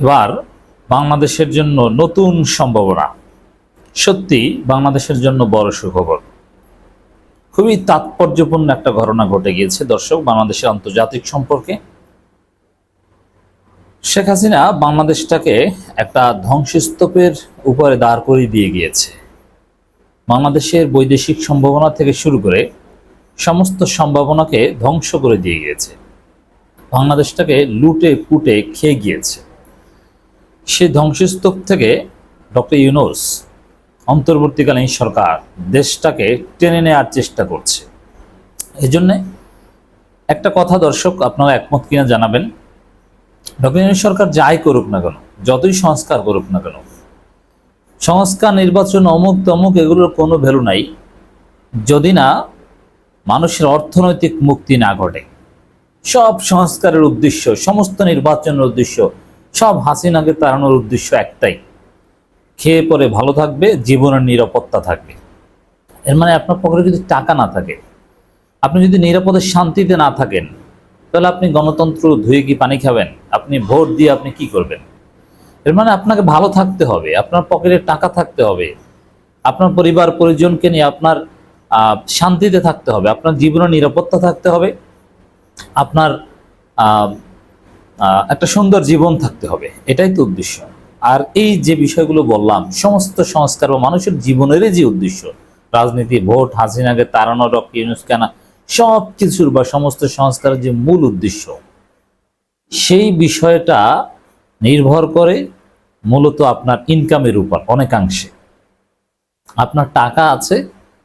এবার বাংলাদেশের জন্য নতুন সম্ভাবনা। সত্যি বাংলাদেশের জন্য বড় সুখবর। খুবই তাৎপর্যপূর্ণ একটা ঘটনা ঘটে গিয়েছে, দর্শক, বাংলাদেশের আন্তর্জাতিক সম্পর্কে। শেখ হাসিনা বাংলাদেশটাকে একটা ধ্বংসস্তূপের উপরে দাঁড় করিয়ে দিয়ে গিয়েছে। বাংলাদেশের বৈদেশিক সম্ভাবনা থেকে শুরু করে সমস্ত সম্ভাবনাকে ধ্বংস করে দিয়ে গিয়েছে। বাংলাদেশটাকে লুটে পুটে খেয়ে গিয়েছে। সেই ধ্বংসস্তূপ থেকে ডক্টর ইউনুস অন্তর্বর্তীকালীন সরকার দেশটাকে টেনে নেওয়ার চেষ্টা করছে। এই জন্যে একটা কথা দর্শক, আপনারা একমত কিনা জানাবেন। ডক্টর ইউনুস সরকার যাই করুক না কেন, যতই সংস্কার করুক না কেন, সংস্কার, নির্বাচন অমুক তমুক এগুলোর কোনো ভ্যালু নাই। যদি না মানুষের অর্থনৈতিক মুক্তি না ঘটে, সব সংস্কারের উদ্দেশ্য, সমস্ত নির্বাচনের উদ্দেশ্য সব হাসিনাকে তাড়ানোর উদ্দেশ্য একটাই। খেয়ে পরে ভালো থাকবে, জীবনের নিরাপত্তা থাকবে। এর মানে আপনার পকেটে যদি টাকা না থাকে, আপনি যদি নিরাপদে শান্তিতে না থাকেন, তাহলে আপনি গণতন্ত্র ধুয়ে কি পানি খাবেন? আপনি ভোট দিয়ে আপনি কি করবেন? এর মানে আপনাকে ভালো থাকতে হবে, আপনার পকেটে টাকা থাকতে হবে, আপনার পরিবার পরিজনকে নিয়ে আপনার শান্তিতে থাকতে হবে, আপনার জীবনের নিরাপত্তা থাকতে হবে, আপনার একটা সুন্দর জীবন থাকতে হবে, এটাই তো উদ্দেশ্য। আর এই যে বিষয়গুলো বললাম, সমস্ত সংস্কার বা মানুষের জীবনেরই যে উদ্দেশ্য, রাজনীতি, ভোট, হাসিনাকে তাড়ানো, ডক্টর ইউনুস কেনা সব কিছুর বা সমস্ত সংস্কারের যে মূল উদ্দেশ্য, সেই বিষয়টা নির্ভর করে মূলত আপনার ইনকামের উপর অনেকাংশে। আপনার টাকা আছে,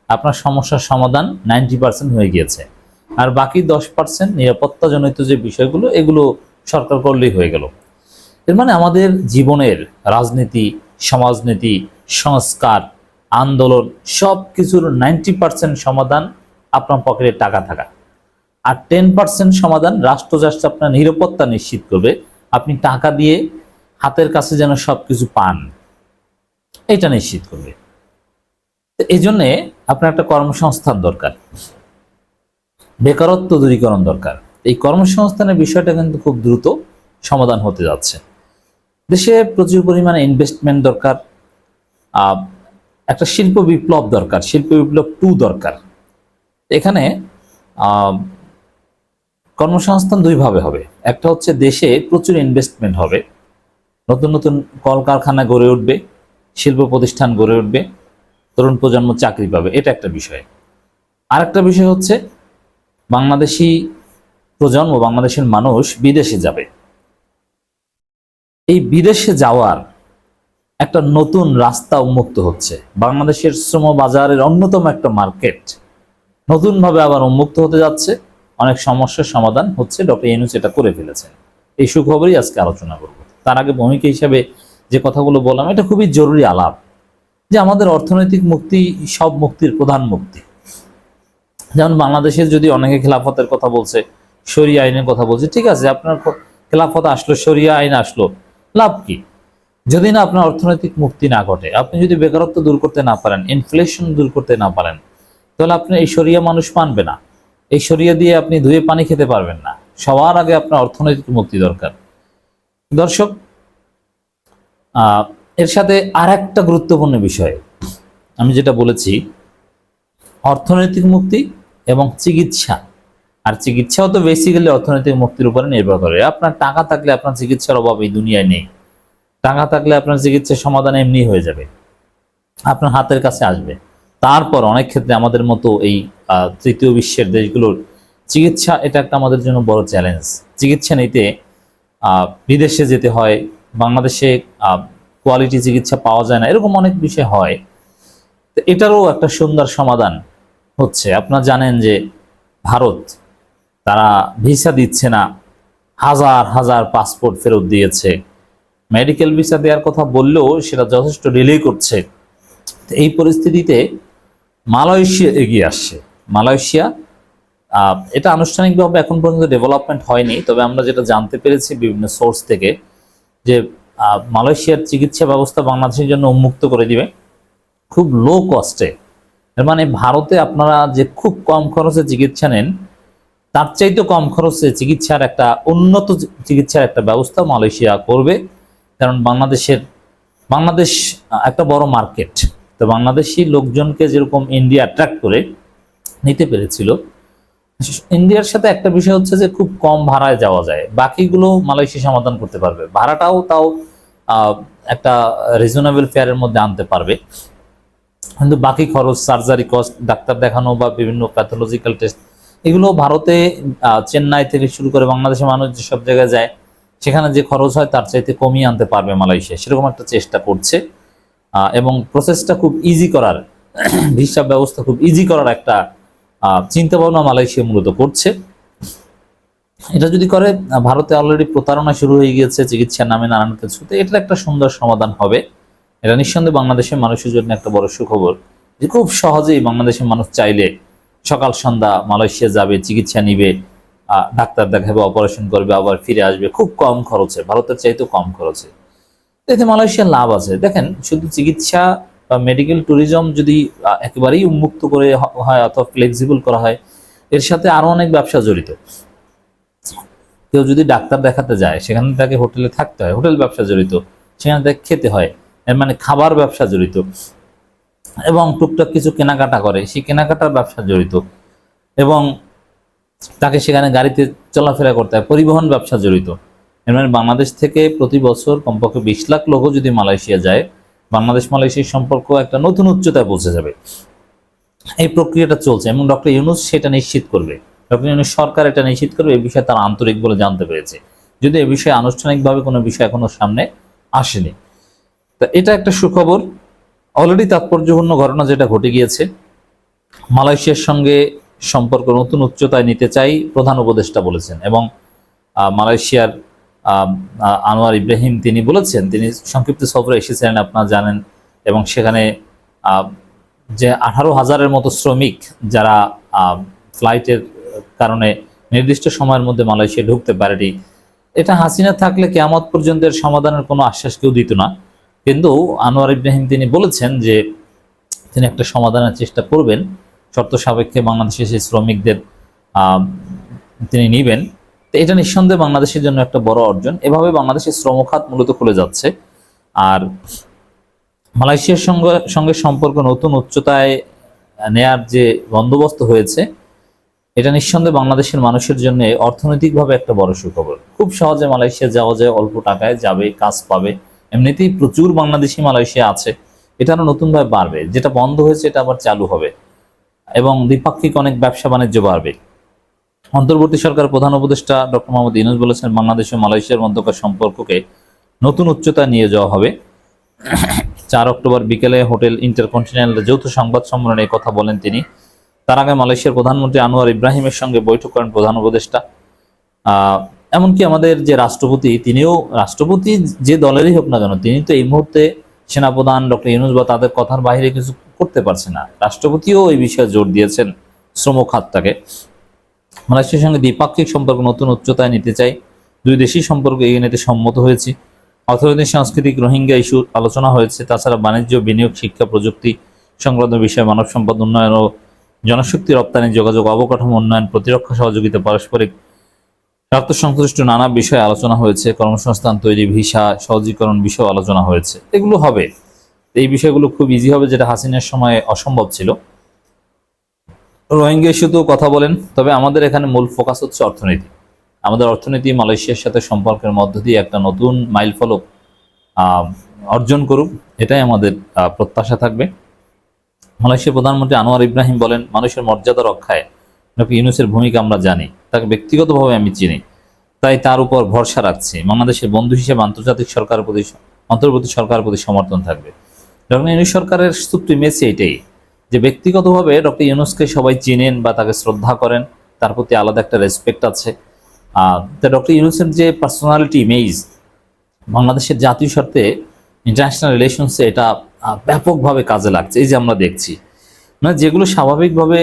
আপনার সমস্যার সমাধান নাইনটি পার্সেন্ট হয়ে গিয়েছে। আর বাকি দশ পার্সেন্ট নিরাপত্তাজনিত যে বিষয়গুলো, এগুলো সরকার করলেই হয়ে গেল। এর মানে আমাদের জীবনের রাজনীতি, সমাজনীতি, সংস্কার, আন্দোলন সব কিছুর নাইনটি পার্সেন্ট সমাধান আপনার পকেটে টাকা থাকা। আর টেন পার্সেন্ট সমাধান রাষ্ট্র যাচ্ছে আপনার নিরাপত্তা নিশ্চিত করবে, আপনি টাকা দিয়ে হাতের কাছে যেন সব কিছু পান এটা নিশ্চিত করবে। এই জন্যে আপনার একটা কর্মসংস্থান দরকার। বেকারত্ব দূরীকরণ দরকার। এই কর্মসংস্থানের বিষয়টা কিন্তু খুব দ্রুত সমাধান হতে যাচ্ছে। দেশে প্রচুর পরিমাণে ইনভেস্টমেন্ট দরকার একটা শিল্প বিপ্লব দরকার, শিল্প বিপ্লব টু দরকার। এখানে কর্মসংস্থান দুইভাবে হবে। একটা হচ্ছে দেশে প্রচুর ইনভেস্টমেন্ট হবে, নতুন নতুন কলকারখানা গড়ে উঠবে, শিল্প প্রতিষ্ঠান গড়ে উঠবে, তরুণ প্রজন্ম চাকরি পাবে, এটা একটা বিষয়। আরেকটা বিষয় হচ্ছে বাংলাদেশি প্রজন্ম বাংলাদেশের মানুষ বিদেশে যাবে। এই বিদেশে যাওয়ার একটা নতুন রাস্তা উন্মুক্ত হচ্ছে। বাংলাদেশের শ্রম বাজারের অন্যতম একটা মার্কেট নতুনভাবে আবার উন্মুক্ত হতে যাচ্ছে। অনেক সমস্যার সমাধান হচ্ছে, ডক্টর ইউনুস এটা করে ফেলেছেন। এই সুখবরই আজকে আলোচনা করব। তার আগে ভূমিকা হিসাবে যে কথাগুলো বললাম, এটা খুবই জরুরি আলাপ যে আমাদের অর্থনৈতিক মুক্তি সব মুক্তির প্রধান মুক্তি। যেমন বাংলাদেশের যদি অনেকে খেলাফতের কথা বলছে শরিয়া আইনের কথা বলছি, ঠিক আছে, আপনার খেলাফত আসলো, শরিয়া আইন আসলো, লাভ কি? যদি না আপনার অর্থনৈতিক মুক্তি না ঘটে, আপনি যদি বেকারত্ব দূর করতে না পারেন ইনফ্লেশন দূর করতে না পারেন, তাহলে আপনি এই শরিয়া মানুষ মানবে না। এই শরিয়া দিয়ে আপনি ধুয়ে পানি খেতে পারবেন না। সবার আগে আপনার অর্থনৈতিক মুক্তি দরকার। দর্শক এর সাথে আর একটা গুরুত্বপূর্ণ বিষয়। আমি যেটা বলেছি, অর্থনৈতিক মুক্তি এবং চিকিৎসা। আর চিকিৎসাও তো বেসিক্যালি অর্থনৈতিক মুক্তির উপরে নির্ভর করে। আপনার টাকা থাকলে আপনার চিকিৎসার অভাব এই দুনিয়ায় নেই। টাকা থাকলে আপনার চিকিৎসার সমাধান এমনি হয়ে যাবে। আপনার হাতের কাছে আসবে। তারপর অনেক ক্ষেত্রে আমাদের মতো এই তৃতীয় বিশ্বের দেশগুলোর চিকিৎসা এটা একটা আমাদের জন্য বড় চ্যালেঞ্জ চিকিৎসা নিতে বিদেশে যেতে হয়, বাংলাদেশে কোয়ালিটি চিকিৎসা পাওয়া যায় না, এরকম অনেক বিষয় হয়। তো এটারও একটা সুন্দর সমাধান হচ্ছে। আপনারা জানেন যে ভারত তারা ভিসা দিচ্ছে না, হাজার হাজার পাসপোর্ট ফেরত দিয়েছে। মেডিকেল ভিসা দেওয়ার কথা বললেও সেটা যথেষ্ট ডিলে করছে। এই পরিস্থিতিতে মালয়েশিয়া এগিয়ে আসছে। মালয়েশিয়া এটা আনুষ্ঠানিকভাবে এখন পর্যন্ত ডেভেলপমেন্ট হয়নি, তবে আমরা যেটা জানতে পেরেছি বিভিন্ন সোর্স থেকে যে মালয়েশিয়ার চিকিৎসা ব্যবস্থা বাংলাদেশের জন্য উন্মুক্ত করে দিবে। খুব লো কস্টে মানে ভারতে আপনারা যে খুব কম খরচে চিকিৎসা নেন তার চাইতে কম খরচে চিকিৎসার একটা উন্নত চিকিৎসার একটা ব্যবস্থা মালয়েশিয়া করবে। কারণ বাংলাদেশের, বাংলাদেশ একটা বড় মার্কেট। তো বাংলাদেশি লোকজনকে যেরকম ইন্ডিয়া অ্যাট্রাক্ট করে, নিতে পেরেছিল। ইন্ডিয়ার সাথে একটা বিষয় হচ্ছে যে খুব কম ভাড়ায় যাওয়া যায়। বাকিগুলো মালয়েশিয়া সমাধান করতে পারবে। ভাড়াটাও তাও একটা রিজনেবল ফেয়ারের মধ্যে আনতে পারবে। কিন্তু বাকি খরচ সার্জারি কস্ট ডাক্তার দেখানো বা বিভিন্ন প্যাথোলজিক্যাল টেস্ট এগুলো ভারতে চেন্নাই থেকে শুরু করে বাংলাদেশের মানুষ যেসব জায়গায় যায়, সেখানে যে খরচ হয় তার চাইতে কমিয়ে আনতে পারবে মালয়েশিয়া। সেরকম একটা চেষ্টা করছে। এবং প্রসেসটা খুব ইজি করার, ভিসা ব্যবস্থা খুব ইজি করার একটা চিন্তা ভাবনা মালয়েশিয়া মূলত করছে। এটা যদি করে, ভারতে অলরেডি প্রতারণা শুরু হয়ে গিয়েছে, চিকিৎসার নামে নানান কিছুতে এটা একটা সুন্দর সমাধান হবে। এটা নিঃসন্দেহে বাংলাদেশের মানুষের জন্য একটা বড় সুখবর। যে খুব সহজেই বাংলাদেশের মানুষ চাইলে সকাল সন্ধ্যা মালয়েশিয়া যাবে, চিকিৎসা নিবে ডাক্তার দেখাবে, অপারেশন করবে, আবার ফিরে আসবে। খুব কম খরচে, ভারতের চাইতেও কম খরচে। এতে মালয়েশিয়ার লাভ আছে। দেখেন, শুধু চিকিৎসা বা মেডিকেল ট্যুরিজম যদি একেবারেই উন্মুক্ত করে হয় অথবা ফ্লেক্সিবল করা হয়, এর সাথে আরও অনেক ব্যবসা জড়িত। কেউ যদি ডাক্তার দেখাতে যায়, সেখানে তাকে হোটেলে থাকতে হয়। হোটেল ব্যবসা জড়িত, সেখানে তাকে খেতে হয়। মানে খাবার ব্যবসা জড়িত। এবং টুকটাক কিছু কেনাকাটা করে। সেই কেনাকাটার ব্যবসা জড়িত। এবং তাকে সেখানে গাড়িতে চলাফেরা করতে হয়। পরিবহন ব্যবসা জড়িত। মানে বাংলাদেশ থেকে প্রতি বছর কমপক্ষে বিশ লাখ লোকও যদি মালয়েশিয়া যায়, বাংলাদেশ মালয়েশিয়ার সম্পর্ক একটা নতুন উচ্চতায় পৌঁছে যাবে। এই প্রক্রিয়াটা চলছে এবং ডক্টর ইউনুস সেটা নিশ্চিত করবে। ডক্টর ইউনুস সরকার এটা নিশ্চিত করবে এই বিষয়ে তারা আন্তরিক বলে জানতে পেরেছে। যদি এ বিষয়ে আনুষ্ঠানিকভাবে কোনো বিষয় এখনও সামনে আসেনি। তা এটা একটা সুখবর। অলরেডি তাৎপর্যপূর্ণ ঘটনা যেটা ঘটে গিয়েছে, মালয়েশিয়ার সঙ্গে সম্পর্ক নতুন উচ্চতায় নিতে চাই প্রধান উপদেষ্টা বলেছেন এবং মালয়েশিয়ার আনোয়ার ইব্রাহিম তিনি বলেছেন, তিনি সংক্ষিপ্ত সফরে এসেছিলেন, আপনারা জানেন, এবং সেখানে যে আঠারো হাজারের মতো শ্রমিক যারা ফ্লাইটের কারণে নির্দিষ্ট সময়ের মধ্যে মালয়েশিয়া ঢুকতে পারেনি, এটা হাসিনা থাকলে কেয়ামত পর্যন্ত সমাধানের কোনো আশ্বাস কেউ দিত না। কিন্তু আনোয়ার ইব্রাহিম তিনি বলেছেন যে তিনি একটা সমাধানের চেষ্টা করবেন। শর্ত সাপেক্ষে বাংলাদেশের সেই শ্রমিকদের তিনি নিবেন। তো এটা নিঃসন্দেহে বাংলাদেশের জন্য একটা বড় অর্জন। এভাবে বাংলাদেশের শ্রমখাত মূলত খুলে যাচ্ছে। আর মালয়েশিয়ার সঙ্গে সঙ্গে সম্পর্ক নতুন উচ্চতায় নেয়ার যে বন্দোবস্ত হয়েছে, এটা নিঃসন্দেহে বাংলাদেশের মানুষের জন্য অর্থনৈতিকভাবে একটা বড় সুখবর। খুব সহজে মালয়েশিয়া যাওয়া যায়, অল্প টাকায় যাবে, কাজ পাবে। এমনিতেই প্রচুর বাংলাদেশি মালয়েশিয়া আছে। এটা আরও নতুনভাবে বাড়বে। যেটা বন্ধ হয়েছে, এটা আবার চালু হবে। এবং দ্বিপাক্ষিক অনেক ব্যবসা বাণিজ্য বাড়বে। অন্তর্বর্তী সরকার প্রধান উপদেষ্টা ডক্টর মোহাম্মদ ইউনুস বলেছেন, বাংলাদেশ ও মালয়েশিয়ার মধ্যকার সম্পর্ককে নতুন উচ্চতায় নিয়ে যাওয়া হবে। চার অক্টোবর বিকেলে হোটেল ইন্টারকন্টিনেন্টাল যৌথ সংবাদ সম্মেলনে কথা বলেন তিনি। তার আগে মালয়েশিয়ার প্রধানমন্ত্রী আনোয়ার ইব্রাহিমের সঙ্গে বৈঠক করেন প্রধান উপদেষ্টা। এমনকি আমাদের যে রাষ্ট্রপতি, তিনিও রাষ্ট্রপতি যে দলেরই হোক না কেন, তিনি তো এই মুহূর্তে সেনাপ্রধান ডক্টর ইউনুস বা তাদের কথার বাইরে কিছু করতে পারছে না। রাষ্ট্রপতিও এই বিষয়ে জোর দিয়েছেন শ্রম খাতটাকে মালয়েশিয়ার সঙ্গে দ্বিপাক্ষিক সম্পর্ক, নতুন উচ্চতায় নিতে চাই। দুই দেশই সম্পর্ক এগিয়ে নিতে সম্মত হয়েছি। অর্থনৈতিক, সাংস্কৃতিক, রোহিঙ্গা ইস্যু আলোচনা হয়েছে। তাছাড়া বাণিজ্য, বিনিয়োগ, শিক্ষা, প্রযুক্তি সংক্রান্ত বিষয়ে মানব সম্পদ উন্নয়ন ও জনশক্তি রপ্তানি, যোগাযোগ, অবকাঠামো উন্নয়ন, প্রতিরক্ষা সহযোগিতা, পারস্পরিক স্বার্থ সংশ্লিষ্ট নানা বিষয়ে আলোচনা হয়েছে, কর্মসংস্থান তৈরি, ভিসা, সহজীকরণ বিষয়ে আলোচনা হয়েছে। এগুলো হবে। এই বিষয়গুলো খুব ইজি হবে যেটা হাসিনের সময় অসম্ভব ছিল। রোহিঙ্গা ইস্যুতেও কথা বলেন, তবে আমাদের এখানে মূল ফোকাস হচ্ছে অর্থনীতি। আমাদের অর্থনীতি মালয়েশিয়ার সাথে সম্পর্কের মধ্য দিয়ে একটা নতুন মাইল ফলক অর্জন করুক, এটাই আমাদের প্রত্যাশা থাকবে। মালয়েশিয়ার প্রধানমন্ত্রী আনোয়ার ইব্রাহিম বলেন, মানুষের মর্যাদা রক্ষায় ডক্টর ইউনুসের ভূমিকা আমরা জানি, তাকে ব্যক্তিগতভাবে আমি চিনি। তাই তার উপর ভরসা রাখছি। বাংলাদেশের বন্ধু হিসেবে আন্তর্জাতিক সরকারের প্রতি অন্তর্বর্তী সরকারের প্রতি সমর্থন থাকবে। ডক্টর ইউনুস সরকারের সূত্রে মেসি এটাই যে ব্যক্তিগতভাবে ডক্টর ইউনুসকে সবাই চিনেন বা তাকে শ্রদ্ধা করেন, তার প্রতি আলাদা একটা রেসপেক্ট আছে। তা ডক্টর ইউনুসের যে পার্সোনালিটি ইমেজ বাংলাদেশের জাতীয় স্বার্থে ইন্টারন্যাশনাল রিলেশনসে এটা ব্যাপকভাবে কাজে লাগছে। এই যে আমরা দেখছি মানে যেগুলো স্বাভাবিকভাবে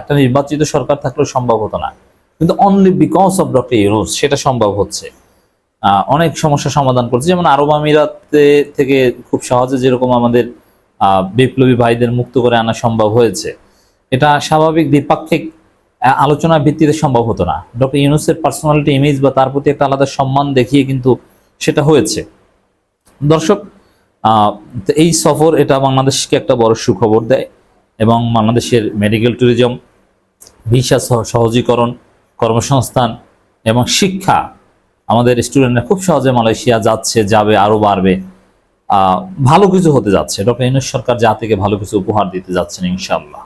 একটা নির্বাচিত সরকার থাকলেও সম্ভব হতো না। কিন্তু only because of doctor Yunus সেটা সম্ভব হচ্ছে। অনেক সমস্যা সমাধান করছে। যেমন আরব আমিরাতে থেকে খুব সহজে যেরকম আমাদের বিপ্লবী ভাইদের মুক্ত করে আনা সম্ভব হয়েছে, এটা স্বাভাবিক দ্বিপাক্ষিক আলোচনার ভিত্তিতে সম্ভব হতো না। ডক্টর ইউনুসের পার্সোনালিটি ইমেজ বা তার প্রতি একটা আলাদা সম্মান দেখিয়ে কিন্তু সেটা হয়েছে। দর্শক এই সফর এটা বাংলাদেশকে একটা বড় সুখবর দেয়। এবং বাংলাদেশের মেডিকেল ট্যুরিজম ভিসা সহ- সহজীকরণ, কর্মসংস্থান এবং শিক্ষা আমাদের স্টুডেন্টরা খুব সহজে মালয়েশিয়া যাচ্ছে, যাবে আরও বাড়বে। ভালো কিছু হতে যাচ্ছে। ডক্টর ইউনুস সরকার যা থেকে ভালো কিছু উপহার দিতে যাচ্ছেন ইনশাল্লাহ